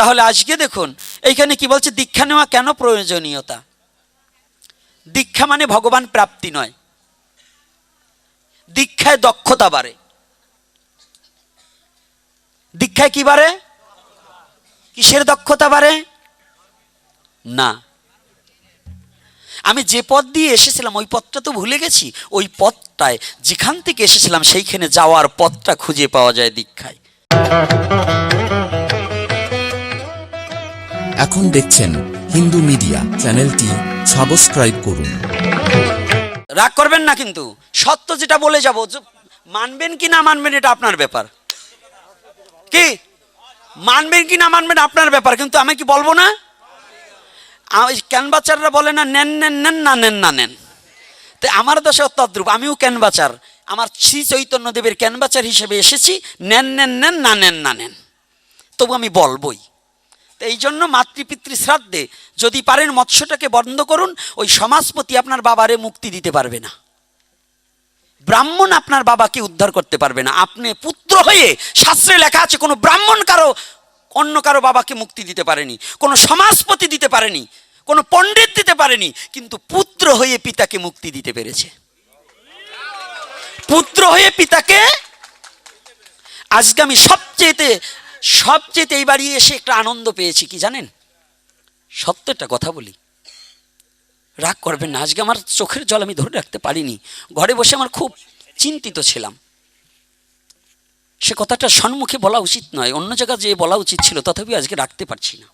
তাহলে আজকে দেখুন, এইখানে কি বলছে, দীক্ষা নেওয়া কেন প্রয়োজনীয়তা? দীক্ষা মানে ভগবান প্রাপ্তি নয়। দীক্ষায় দক্ষতা বাড়ে। দীক্ষায় কি বাড়ে? কিসের দক্ষতা বাড়ে? না। আমি যে পথ দিয়ে এসেছিলাম, ওই পথটা তো ভুলে গেছি। ওই পথটায়, যেখান থেকে এসেছিলাম, সেইখানে যাওয়ার পথটা খুঁজে পাওয়া যায় দীক্ষায়। এখন দেখছেন হিন্দু মিডিয়া, চ্যানেলটি সাবস্ক্রাইব করুন। রাগ করবেন না কিন্তু, সত্য যেটা বলে যাব মানবেন কি না মানবেন এটা আপনার ব্যাপার। কি? মানবেন কি না মানবেন আপনার ব্যাপার, কিন্তু আমি কি বলব না? ক্যানবাচাররা বলে না, নেন নেন নেন, না নেন না, নেন। তো আমার দশে তদ্রূপ আমিও ক্যানবাচার আমার শ্রী চৈতন্যদেবের ক্যানবাচার হিসেবে এসেছি, নেন নেন নেন, না নেন না, নেন। তবু আমি বলবই। এই জন্য মাতৃপিতৃ শ্রাদ্ধে যদি পারেন মৎস্যটাকে বন্ধ করুন, ওই সমাজপতি আপনার বাবারে মুক্তি দিতে পারবে না। ব্রাহ্মণ আপনার বাবাকে উদ্ধার করতে পারবে না। আপনি পুত্র হয়ে শাস্ত্রে লেখা আছে, কোনো ব্রাহ্মণ কারও, অন্য কারও বাবাকে মুক্তি দিতে পারেনি, কোনো সমাজপতি দিতে পারেনি, কোনো পণ্ডিত দিতে পারেনি, কিন্তু পুত্র হয়ে পিতাকে মুক্তি দিতে পেরেছে। পুত্র হয়ে পিতাকে আজকে আমি সবচেয়েতে সবচেয়েতে এই বাড়ি এসে একটা আনন্দ পেয়েছি, কি জানেন? সত্য একটা কথা বলি। রাগ করবেন না, আজকে আমার চোখের জল আমি ধরে রাখতে পারিনি। ঘরে বসে আমার খুব চিন্তিত ছিলাম। সে কথাটা সম্মুখে বলা উচিত নয়, অন্য জায়গায় যে বলা উচিত ছিল, তথাপি আজকে রাখতে পারছি না।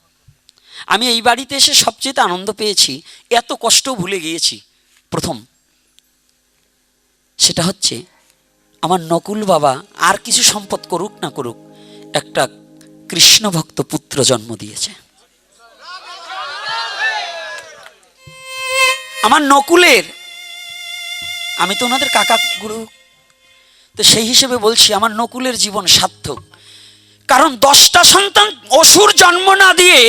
আমি এই বাড়িতে এসে সবচেয়ে আনন্দ পেয়েছি, এত কষ্টও ভুলে গিয়েছি। প্রথম, সেটা হচ্ছে, আমার নকুল বাবা আর কিছু সম্পদ করুক না করুক একটা কৃষ্ণ ভক্ত পুত্র জন্ম দিয়েছে। আমার নকুলের, আমি তো ওনাদের কাকা গুরু, তো সেই হিসেবে বলছি আমার নকুলের জীবন সার্থক। কারণ দশটা সন্তান অসুর জন্ম না দিয়ে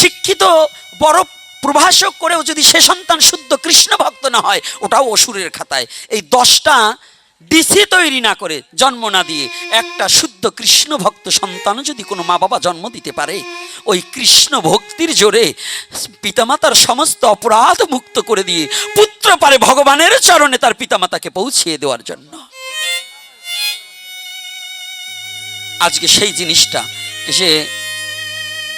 শিক্ষিত, বড় প্রভাষক করেও যদি সে সন্তান শুদ্ধ কৃষ্ণ ভক্ত না হয়, ওটাও অসুরের খাতায়। এই দশটা ডিসি তৈরি না করে জন্ম না দিয়ে একটা শুদ্ধ কৃষ্ণ ভক্ত সন্তান যদি কোনো মা বাবা জন্ম দিতে পারে, ওই কৃষ্ণ ভক্তির জোরে পিতামাতার সমস্ত অপরাধ মুক্ত করে দিয়ে পুত্র পারে ভগবানের চরণে তার পিতামাতাকে পৌঁছিয়ে দেওয়ার জন্য। আজকে সেই জিনিসটা এসে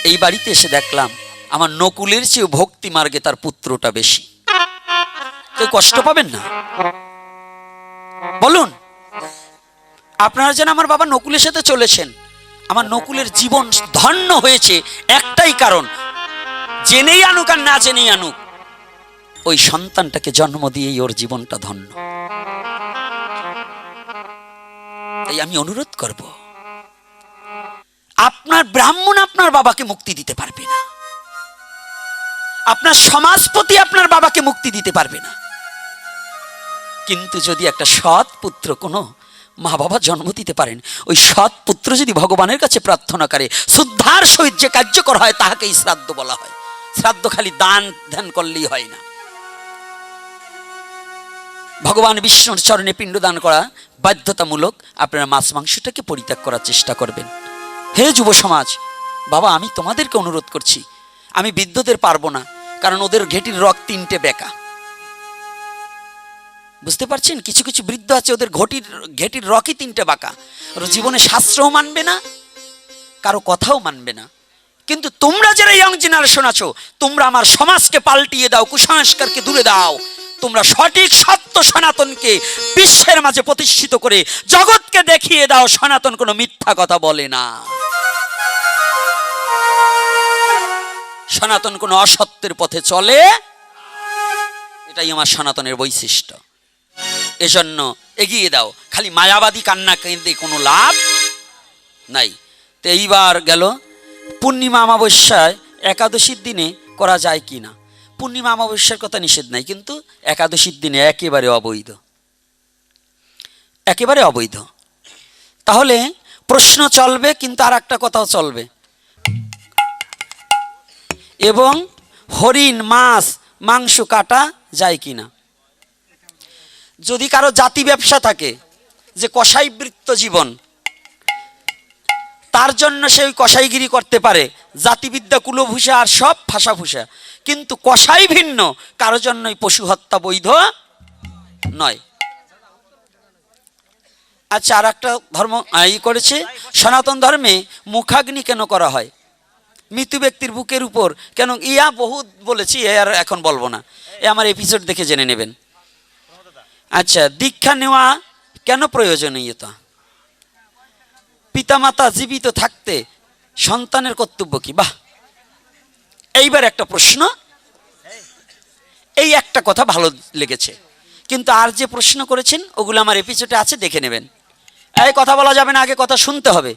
এই বাড়িতে এসে দেখলাম, আমার নকুলের চেয়ে ভক্তি মার্গে তার পুত্রটা বেশি। কেউ কষ্ট পাবেন না? বলুন, আপনারা যেন আমার বাবা নকুলের সাথে চলেছেন, আমার নকুলের জীবন ধন্য হয়েছে একটাই কারণ, জেনেই আনুক আর না জেনেই আনুক, ওই সন্তানটাকে জন্ম দিয়েই ওর জীবনটা ধন্য। তাই আমি অনুরোধ করব, আপনার ব্রাহ্মণ আপনার বাবাকে মুক্তি দিতে পারবে না। আপনার সমাজপতি আপনার বাবাকে মুক্তি দিতে পারবে না। কিন্তু যদি একটা সৎ পুত্র কোনো মা বাবা জন্ম দিতে পারেন, ওই সৎ পুত্র যদি ভগবানের কাছে প্রার্থনা করে শ্রদ্ধার সহিত যে কার্যকর হয়, তাহাকেই শ্রাদ্ধ বলা হয়। শ্রাদ্ধ খালি দান ধ্যান করলেই হয় না। ভগবান বিষ্ণুর চরণে পিণ্ডদান করা বাধ্যতামূলক আপনারা মাছ মাংসটাকে পরিত্যাগ করার চেষ্টা করবেন। হে যুব সমাজ, বাবা, আমি তোমাদেরকে অনুরোধ করছি। আমি বৃদ্ধদের পারব না, কারণ ওদের ঘেটির রক তিনটে বেকা। বুঝতে পারছেন? কিছু কিছু বৃদ্ধ আছে, ওদের ঘটির, ঘেটির রকি তিনটে বাঁকা। ওরা জীবনে শাস্ত্রও মানবে না, কারও কথাও মানবে না। কিন্তু তোমরা যারা ইয়ং জেনারেশন আছো, তোমরা আমার সমাজকে পাল্টিয়ে দাও, কুসংস্কারকে দূরে দাও। তোমরা সঠিক সত্য সনাতনকে বিশ্বের মাঝে প্রতিষ্ঠিত করে জগৎকে দেখিয়ে দাও, সনাতন কোনো মিথ্যা কথা বলে না। সনাতন কোনো অসত্যের পথে চলে, এটাই আমার সনাতনের বৈশিষ্ট্য। এজন্য এগিয়ে দাও। খালি মায়াবাদী কান্না কেঁদে কোনো লাভ নাই। তো এইবার গেল, পূর্ণিমা অমাবস্যায় একাদশীর দিনে করা যায় কি না? পূর্ণিমা অমাবস্যার কথা নিষেধ নাই, কিন্তু একাদশীর দিনে একেবারে অবৈধ। একেবারে অবৈধ। তাহলে প্রশ্ন চলবে, কিন্তু আর একটা কথাও চলবে। এবং হরিণ, মাছ, মাংস কাটা যায় কি না? যদি কারও জাতি ব্যবসা থাকে যে কসাইবৃত্ত জীবন, তার জন্য সে ওই কসাইগিরি করতে পারে। জাতিবিদ্যা, কুলভূষা আর সব ফাঁসাফুসা কিন্তু কসাই ভিন্ন, কারও জন্যই পশু হত্যা বৈধ নয়। আচ্ছা আর একটা ধর্ম ই করেছে, সনাতন ধর্মে মুখাগ্নি কেন করা হয়? মৃত্যু ব্যক্তির বুকের উপর। কেন ইয়া বহুত বলেছি আর এখন বলব না। এ আমার এপিসোড দেখে জেনে নেবেন। আচ্ছা দীক্ষা নেওয়া কেন প্রয়োজনীয়তা? পিতামাতা জীবিত থাকতে সন্তানের কর্তব্য কি? বাহ! এইবার একটা প্রশ্ন। এই একটা কথা ভালো লেগেছে। কিন্তু আর যে প্রশ্ন করেছেন, ওগুলো আমার এপিসোডে আছে, দেখে নেবেন। এই কথা বলা যাবে না, আগে কথা শুনতে হবে।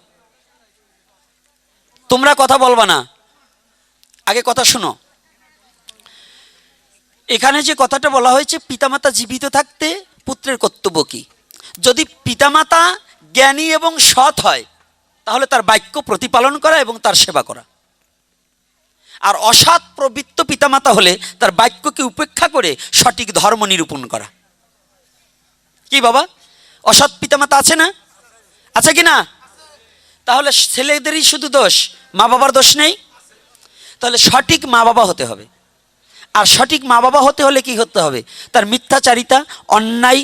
তোমরা কথা বলবা না। আগে কথা শুনো। এখানে যে কথাটা বলা হয়েছে, পিতামাতা জীবিত থাকতে পুত্রের কর্তব্য কি? যদি পিতামাতা জ্ঞানী এবং সৎ হয়, তাহলে তার বাক্য প্রতিপালন করা এবং তার সেবা করা। আর অসৎ প্রবৃত্ত পিতামাতা হলে তার বাক্যকে উপেক্ষা করে সঠিক ধর্ম নিরূপণ করা। কি বাবা? অসৎ পিতামাতা আছে না? আছে কি না? তাহলে ছেলেদেরই শুধু দোষ মা বাবার দোষ নেই? তাহলে সঠিক মা বাবা হতে হবে। আর সঠিক মা বাবা হতে হলে কি হতে হবে? তার মিথ্যাচারিতা, অন্যায়,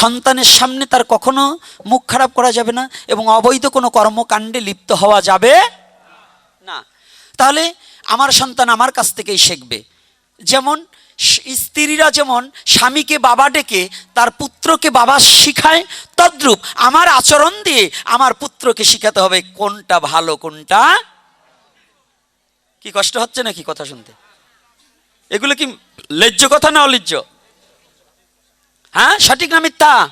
সন্তানের সামনে তার কখনো মুখ খারাপ করা যাবে না এবং অবৈধ কোনো কর্মকাণ্ডে লিপ্ত হওয়া যাবে না। তাহলে আমার সন্তান আমার কাছ থেকেই শিখবে। যেমন স্ত্রীরা যেমন স্বামীকে বাবা ডেকে তার পুত্রকে বাবা শিখায়, তদ্রূপ আমার আচরণ দিয়ে আমার পুত্রকে শিখাতে হবে কোনটা ভালো, কোনটা কি কষ্ট হচ্ছে নাকি কথা শুনতে? এগুলো কি লেজ্জ কথা না অলিজ্জ? হ্যাঁ সঠিক না মিথ্যা?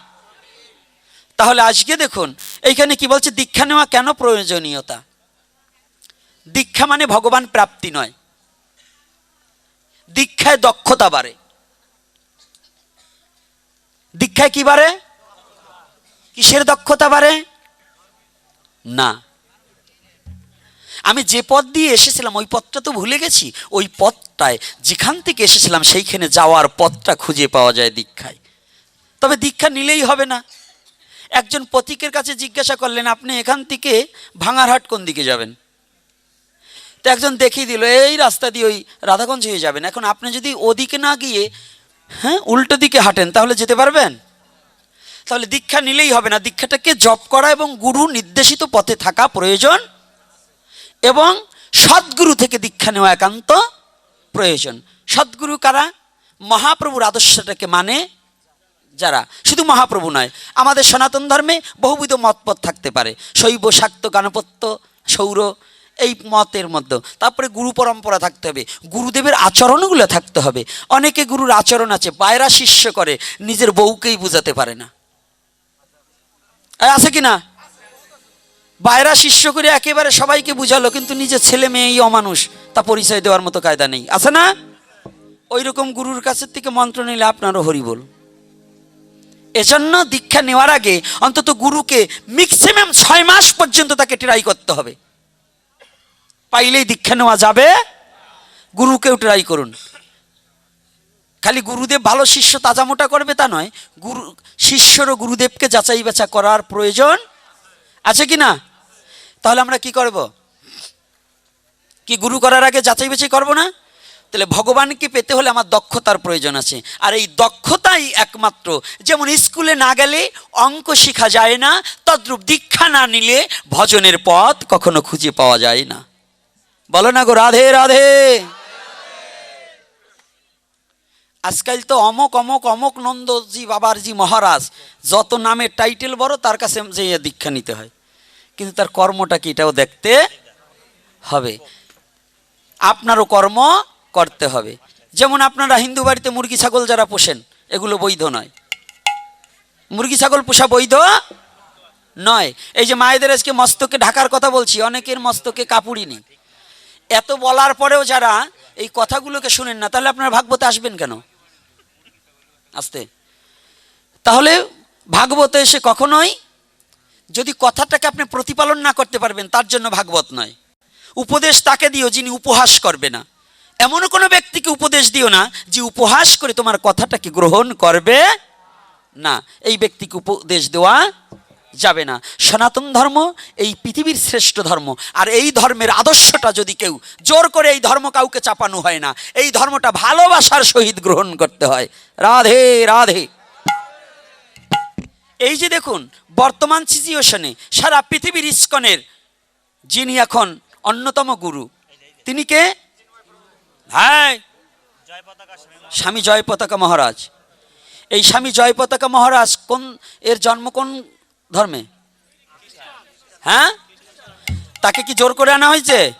তাহলে আজকে দেখুন, এইখানে কি বলছে, দীক্ষা নেওয়া কেন প্রয়োজনীয়তা? দীক্ষা মানে ভগবান প্রাপ্তি নয়। দীক্ষায় দক্ষতা বাড়ে। দীক্ষায় কি বাড়ে? কিসের দক্ষতা বাড়ে? না। আমি যে পথ দিয়ে এসেছিলাম, ওই পথটা তো ভুলে গেছি, ওই পথটায় যেখান থেকে এসেছিলাম, সেইখানে যাওয়ার পথটা খুঁজে পাওয়া যায় দীক্ষায়। তবে দীক্ষা নিলেই হবে না। একজন পথিকের কাছে জিজ্ঞাসা করলেন, আপনি এখান থেকে ভাঙারহাট কোন দিকে যাবেন? তো একজন দেখিয়ে দিল, এই রাস্তা দিয়ে ওই রাধাগঞ্জ হয়ে যাবেন। এখন আপনি যদি ওদিকে না গিয়ে হ্যাঁ উল্টো দিকে হাঁটেন, তাহলে যেতে পারবেন? তাহলে দীক্ষা নিলেই হবে না। দীক্ষাটাকে জপ করা এবং গুরু নির্দেশিত পথে থাকা প্রয়োজন এবং সদ্গুরু থেকে দীক্ষা নেওয়া একান্ত প্রয়োজন। সদ্গুরু কারা? মহাপ্রভুর আদর্শটাকে মানে যারা? শুধু মহাপ্রভু নয়, আমাদের সনাতন ধর্মে বহুবিধ মতপথ থাকতে পারে। শৈব, শাক্ত, গানপত্য, সৌর, এই মতের মধ্যে। তারপরে গুরু পরম্পরা থাকতে হবে। গুরুদেবের আচরণগুলো থাকতে হবে। অনেকে গুরুর আচরণ আছে, পায়রা শিষ্য করে, নিজের বউকেই বুঝাতে পারে না। আছে কি না? বাইরা শিষ্য করে একেবারে সবাইকে বুঝালো, কিন্তু নিজের ছেলে মেয়েই অমানুষ। তা পরিচয় দেওয়ার মতো কায়দা নেই। আছে না? ওই রকম গুরুর কাছের থেকে মন্ত্র নিলে আপনারও হরিবল এজন্য দীক্ষা নেওয়ার আগে অন্তত গুরুকে ম্যাক্সিমাম ছয় মাস পর্যন্ত তাকে ট্রাই করতে হবে। পাইলেই দীক্ষা নেওয়া যাবে, গুরুকেও ট্রাই করুন। খালি গুরুদেব ভালো শিষ্য তাজা মোটা করবে তা নয়, গুরু, শিষ্যরও গুরুদেবকে যাচাই বাছা করার প্রয়োজন আছে কি না? তাহলে আমরা কি করব? কি গুরু করার আগে যাচাই বাছাই করব না? তাহলে ভগবানকে পেতে হলে আমার দক্ষতার প্রয়োজন আছে। আর এই দক্ষতাই একমাত্র। যেমন স্কুলে না গেলে অঙ্ক শেখা যায় না, তদ্রূপ দীক্ষা না নিলে ভজনের পথ কখনো খুঁজে পাওয়া যায় না। বলো না গো, রাধে রাধে। আজকাল তো অমক অমক অমক নন্দজি, বাবারজি, মহারাজ, যত নামের টাইটেল বড়, তার কাছে যে দীক্ষা নিতে হয়। কিন্তু তার কর্মটা কি, এটাও দেখতে হবে। আপনারও কর্ম করতে হবে। যেমন আপনারা হিন্দু বাড়িতে মুরগি, ছাগল যারা পোষেন, এগুলো বৈধ নয়। মুরগি, ছাগল পোষা বৈধ নয়। এই যে মায়েদের আজকে মস্তকে ঢাকার কথা বলছি, অনেকের মস্তকে কাপুরি নেই। এত বলার পরেও যারা এই কথাগুলোকে শুনেন না, তাহলে আপনারা ভাগবতে আসবেন কেন? আসতে। তাহলে ভাগবতে এসে কখনোই যদি কথাটাকে আপনি প্রতিপালন না করতে পারবেন, তার জন্য ভাগবত নয়। উপদেশ তাকে দিও যিনি উপহাস করবে না। এমন কোনো ব্যক্তিকে উপদেশ দিও না যে উপহাস করে তোমার কথাটাকে গ্রহণ করবে না। এই ব্যক্তিকে উপদেশ দেওয়া যাবে না। সনাতন ধর্ম এই পৃথিবীর শ্রেষ্ঠ ধর্ম। আর এই ধর্মের আদর্শটা যদি কেউ জোর করে এই ধর্ম কাউকে চাপানো হয় না, এই ধর্মটা ভালোবাসার সহিত গ্রহণ করতে হয়। রাধে রাধে। এই যে দেখুন, বর্তমান সিচুয়েশনে সারা পৃথিবীর ইস্কনের যিনি এখন অন্যতম গুরু। তিনি কে? হ্যাঁ। স্বামী জয় পতাকা মহারাজ। এই স্বামী জয় পতাকা মহারাজ কোন, এর জন্ম কোন ধর্মে? হ্যাঁ? তাকে কি জোর করে আনা হয়েছে?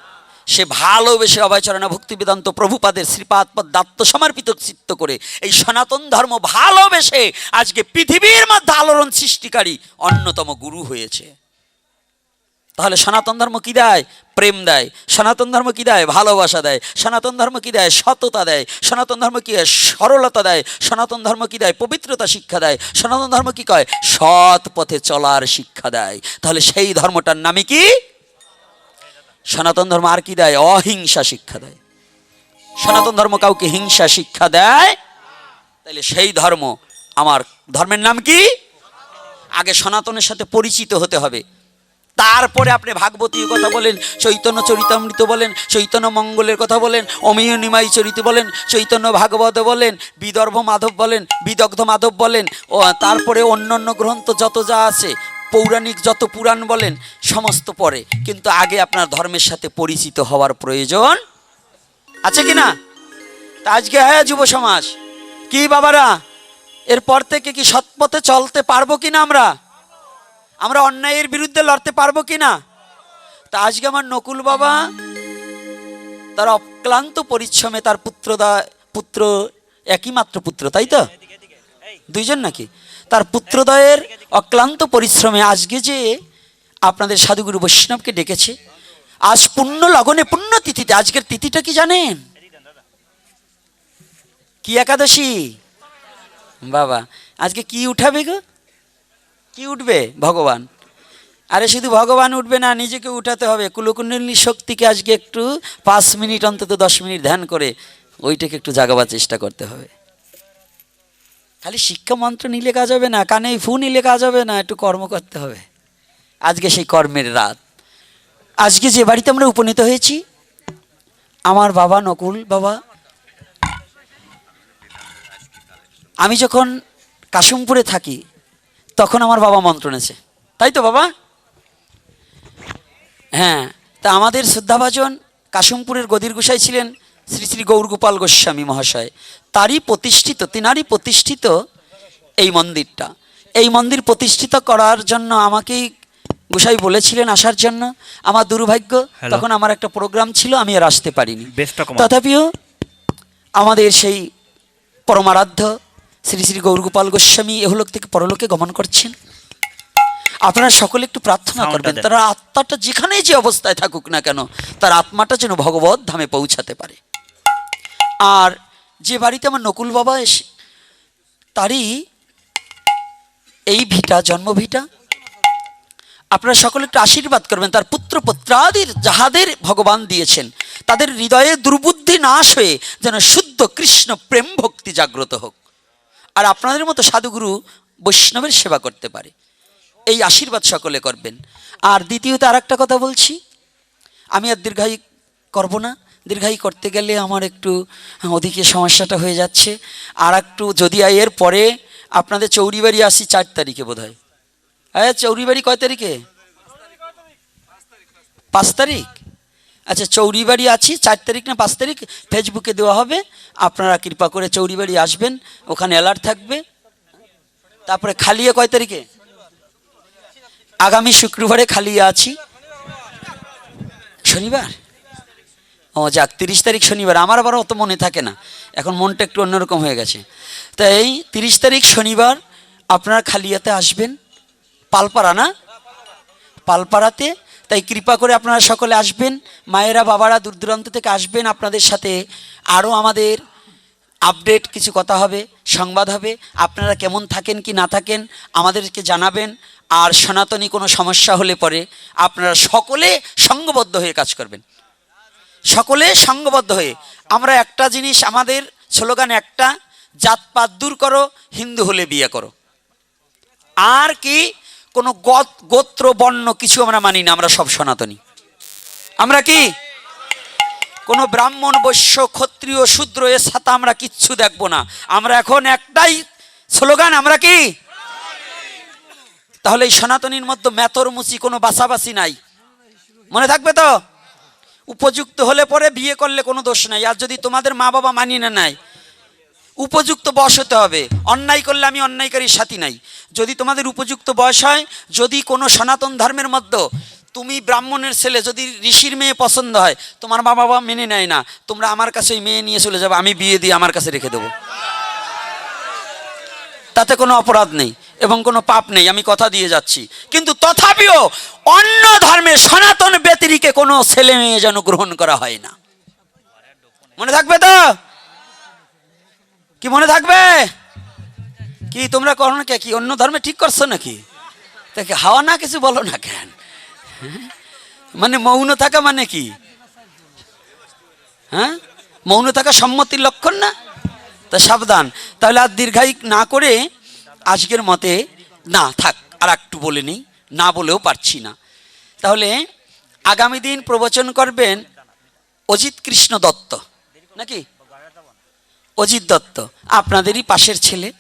সে ভালোবেসে অভয়চরণা ভক্তি বেদান্ত প্রভুপাদের শ্রীপাদ পদ দাত্ত সমর্পিত চিত্ত করে এই সনাতন ধর্ম ভালোবেসে আজকে পৃথিবীর মধ্যে আলোড়ন সৃষ্টিকারী অন্যতম গুরু হয়েছে। তাহলে সনাতন ধর্ম কি দেয়? প্রেম দেয়। সনাতন ধর্ম কি দেয়? ভালোবাসা দেয়। সনাতন ধর্ম কি দেয়? সততা দেয়। সনাতন ধর্ম কি দেয়? সরলতা দেয়। সনাতন ধর্ম কি দেয়? পবিত্রতা শিক্ষা দেয়। সনাতন ধর্ম কি কয়? সৎ পথে চলার শিক্ষা দেয়। তাহলে সেই ধর্মটার নামে কি? সনাতন ধর্ম আর কি দেয়? অহিংসা শিক্ষা দেয়। সনাতন ধর্ম কাউকে হিংসা শিক্ষা দেয়? তাহলে সেই ধর্ম আমার ধর্মের নাম কি? আগে সনাতনের সাথে পরিচিত হতে হবে। তারপরে আপনি ভাগবতীয় কথা বলেন, চৈতন্য চরিতামৃত বলেন, চৈতন্য মঙ্গলের কথা বলেন, অমিয় নিমাই চরিত বলেন, চৈতন্য ভাগবত বলেন, বিদর্ভ মাধব বলেন, বিদগ্ধ মাধব বলেন, ও তারপরে অন্য অন্য গ্রন্থ যত যা আছে, পৌরাণিক যত পুরাণ বলেন, সমস্ত পরে। কিন্তু আগে আপনার ধর্মের সাথে পরিচিত হওয়ার প্রয়োজন আছে কি না? আজকে হ্যাঁ যুব সমাজ। কি বাবারা, এরপর থেকে কি সৎপথে চলতে পারব কি না আমরা? আমরা অন্যায়ের বিরুদ্ধে লড়তে পারব কি না? তা আজকে আমার নকুল বাবা তার অক্লান্ত পরিশ্রমে তার পুত্রদা পুত্র, একই মাত্র পুত্র, তাই তো? দুইজন নাকি? তার পুত্রদয়ের অক্লান্ত পরিশ্রমে আজকে যে আপনাদের সাধুগুরু বৈষ্ণবকে ডেকেছে, আজ পুণ্য লগনে পুণ্য তিথিতে, আজকের তিথিটা কি জানেন? কি একাদশী? বাবা, আজকে কি উঠাবে গো? কি উঠবে ভগবান? আরে শুধু ভগবান উঠবে না, নিজেকে উঠাতে হবে। কুলকুণ্ডলী শক্তিকে আজকে একটু পাঁচ মিনিট, অন্তত দশ মিনিট ধ্যান করে ওইটাকে একটু জাগাবার চেষ্টা করতে হবে। খালি শিক্ষা মন্ত্র নিলে কাজ হবে না, কানে ফু নিলে কাজ হবে না, একটু কর্ম করতে হবে। আজকে সেই কর্মের রাত। আজকে যে বাড়িতে আমরা উপনীত হয়েছি, আমার বাবা নকুল বাবা, আমি যখন কাশিমপুরে থাকি তখন আমার বাবা মন্ত্র নেছে তাই তো বাবা? হ্যাঁ তা আমাদের শ্রদ্ধাভাজন কাশিমপুরের গদির গোসাই ছিলেন শ্রী শ্রী গৌরগোপাল গোস্বামী মহাশয়। তারই প্রতিষ্ঠিত তিনারই প্রতিষ্ঠিত এই মন্দিরটা। এই মন্দির প্রতিষ্ঠিত করার জন্য আমাকেই গোসাই বলেছিলেন আসার জন্য আমার দুর্ভাগ্য তখন আমার একটা প্রোগ্রাম ছিল আমি আর আসতে পারিনি. তথাপিও আমাদের সেই পরমারাধ্য শ্রী শ্রী গৌরগোপাল গোস্বামী এহলোক থেকে পরলোকে গমন করছেন। আপনারা সকলে একটু প্রার্থনা করবেন। তারা আত্মাটা যেখানেই যে অবস্থায় থাকুক না কেন তার আত্মাটা যেন ভগবত ধামে পৌঁছাতে পারে। আর যে বাড়িতে আমার নকুল বাবা এসে তারই এই ভিটা জন্মভিটা আপনারা সকলে একটু আশীর্বাদ করবেন। তার পুত্র পুত্রাদির যাহাদের ভগবান দিয়েছেন তাদের হৃদয়ে দুর্বুদ্ধি নাশ হয়ে যেন শুদ্ধ কৃষ্ণ প্রেম ভক্তি জাগ্রত হোক। আর আপনাদের মতো সাধুগুরু বৈষ্ণবের সেবা করতে পারে। এই আশীর্বাদ সকলে করবেন। আর দ্বিতীয়ত আর একটা কথা বলছি। আমি আর দীর্ঘায়ী করব না। দীর্ঘায়ী করতে গেলে আমার একটু ওদিকে সমস্যাটা হয়ে যাচ্ছে। আর একটু যদি এর পরে আপনাদের চৌরিবাড়ি আসি চার তারিখে বোধ হয় হ্যাঁ চৌরিবাড়ি কয় তারিখে, পাঁচ তারিখ। আচ্ছা চৌরিবাড়ি আছি, চার তারিখ না পাঁচ তারিখ ফেসবুকে দেওয়া হবে। আপনারা কৃপা করে চৌরিবাড়ি আসবেন, ওখানে অ্যালার্ট থাকবে। তারপরে খালিয়ে কয় তারিখে? আগামী শুক্রবারে খালিয়ে আছি। শনিবার? ও, যাক, তিরিশ তারিখ শনিবার। আমার আবার অত মনে থাকে না। এখন মনটা একটু অন্যরকম হয়ে গেছে। তাই তিরিশ তারিখ শনিবার আপনারা খালিয়াতে আসবেন। পালপাড়া না? পালপাড়াতে তাই কৃপা করে আপনারা সকলে আসবেন, মায়েরা, বাবারা দূর দূরান্ত থেকে আসবেন, আপনাদের সাথে আরও আমাদের আপডেট কিছু কথা হবে, সংবাদ হবে। আপনারা কেমন থাকেন কি না থাকেন আমাদেরকে জানাবেন, আর সনাতনী কোনো সমস্যা হলে পরে আপনারা সকলে সঙ্গবদ্ধ হয়ে কাজ করবেন। সকলে সঙ্গবদ্ধ হয়ে। আমরা একটা জিনিস, আমাদের স্লোগান একটা, জাতপাত দূর করো, হিন্দু হলে বিয়ে করো। আর কি কোনো গত- গোত্র, বর্ণ কিছু আমরা মানি না, আমরা সব সনাতনী। আমরা কি? কোনো ব্রাহ্মণ, বৈশ্য, ক্ষত্রিয়, শূদ্র এর সাথে আমরা কিচ্ছু দেখব না। আমরা এখন একটাই স্লোগান, আমরা কি? তাহলে এই সনাতনীর মধ্যে মেতর মুচি কোনো বাসাবাসি নাই। মনে থাকবে তো? উপযুক্ত হলে পরে বিয়ে করলে কোনো দোষ নাই। আর যদি তোমাদের মা বাবা মানিয়ে না নেয় উপযুক্ত বয়স হতে হবে। অন্যায় করলে আমি অন্যায়কারীর সাথী নাই। যদি তোমাদের উপযুক্ত বয়স হয়, যদি কোনো সনাতন ধর্মের মধ্যে তুমি ব্রাহ্মণের ছেলে, যদি ঋষির মেয়ে পছন্দ হয়, তোমার মা বাবা মেনে নেয় না, তোমরা আমার কাছে ওই মেয়ে নিয়ে চলে যাবে, আমি বিয়ে দিয়ে আমার কাছে রেখে দেবো। তাতে কোনো অপরাধ নেই এবং কোনো পাপ নেই, আমি কথা দিয়ে যাচ্ছি। কিন্তু তথাপিও অন্য ধর্মে সনাতন ব্যতিরিকে কোনো ছেলে মেয়ে যেন গ্রহণ করা হয় না। মনে থাকবে তো? কি মনে থাকবে? কি তোমরা করো না কে অন্য ধর্মে ঠিক করছ নাকি? তাকে হাওয়া না কিছু বলো না কেন? মানে মৌন থাকা মানে কি? হ্যাঁ? মৌন থাকা সম্মতির লক্ষণ না? তা সাবধান। তাহলে আর দীর্ঘায়ী না করে আজকের মতে না থাক, আর একটু বলে নিই, না বলেও পারছি না। তাহলে আগামী দিন প্রবচন করবেন অজিত কৃষ্ণ দত্ত, নাকি? অজিত দত্ত, আপনাদেরই পাশের ছেলে।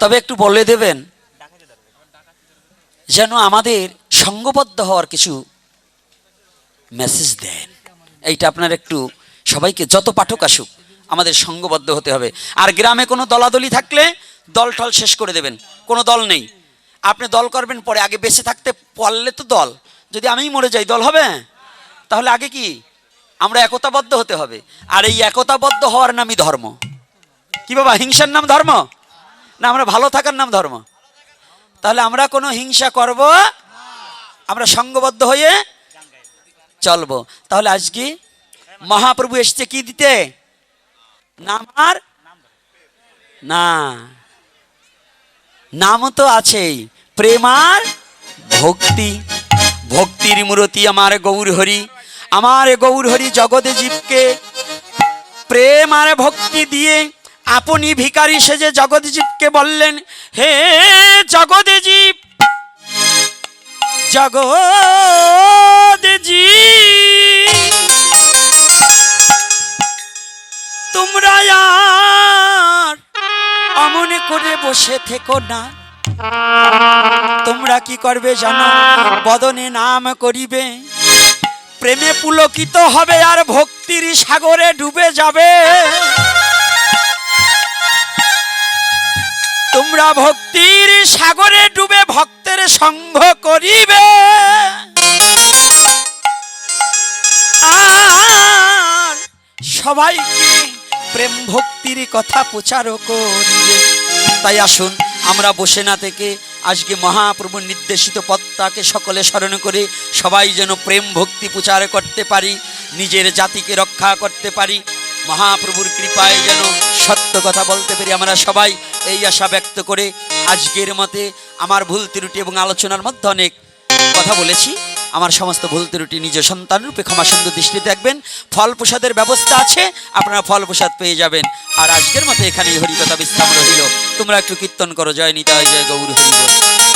তবে একটু বলে দেবেন, যেন আমাদের সঙ্গবদ্ধ হওয়ার কিছু মেসেজ দেন। এইটা আপনার একটু সবাইকে, যত পাঠক আসুক, আমাদের সঙ্গবদ্ধ হতে হবে। আর গ্রামে কোনো দলাদলি থাকলে দল টল শেষ করে দেবেন। কোনো দল নেই। আপনি দল করবেন, পরে আগে বেঁচে থাকতে পারলে তো দল। যদি আমিই মরে যাই, দল হবে? তাহলে আগে কি? আমরা একতাবদ্ধ হতে হবে। আর এই একতাবদ্ধ হওয়ার নামই ধর্ম। কি বাবা, হিংসার নাম ধর্ম? না, আমরা ভালো থাকার নাম ধর্ম। তাহলে আমরা কোনো হিংসা করব? আমরা সঙ্গবদ্ধ হয়ে চলবো। তাহলে আজকে মহাপ্রভু এসছে কি দিতে? নাম আর? না। নাম তো আছেই। প্রেমার ভক্তি। ভক্তির মূরতি আমার গৌর হরি। আমার গৌর হরি জগতে জীবকে প্রেম আর ভক্তি দিয়ে আপনি ভিকারি সেজে জগৎজীবকে বললেন, হে জগৎজীব জগৎজীব তোমরা আর অমনে করে বসে থেকো না। তোমরা কি করবে জানো? বদনে নাম করিবে। প্রেমে পুলকিত হবে আর ভক্তির সাগরে ডুবে যাবে। তোমরা ভক্তির সাগরে ডুবে ভক্তের সঙ্গ করিবে। আর সবাইকে প্রেম ভক্তির কথা প্রচার করিবে। তাই আসুন আমরা বসে না থেকে আজকে মহাপ্রভুর নির্দেশিত পত্তাকে সকলে স্মরণ করে সবাই যেন প্রেম ভক্তি প্রচার করতে পারি, নিজের জাতিকে রক্ষা করতে পারি। মহাপ্রভুর কৃপায় যেন সত্য কথা বলতে পারি আমরা সবাই এই আশা ব্যক্ত করে আজকের মতে আমার ভুল ত্রুটি এবং আলোচনার মধ্যে অনেক কথা বলেছি। আমার সমস্ত ভুল ত্রুটি নিজ সন্তান রূপে ক্ষমা সুন্দর দৃষ্টি দেখবেন। ফল প্রসাদের ব্যবস্থা আছে, আপনারা ফল প্রসাদ পেয়ে যাবেন। আর আজকের মতো এখানেই হরিকথা বিশ্রাম রহিল তোমরা একটু কীর্তন করো, জয় নিতাই, জয় গৌর হরি।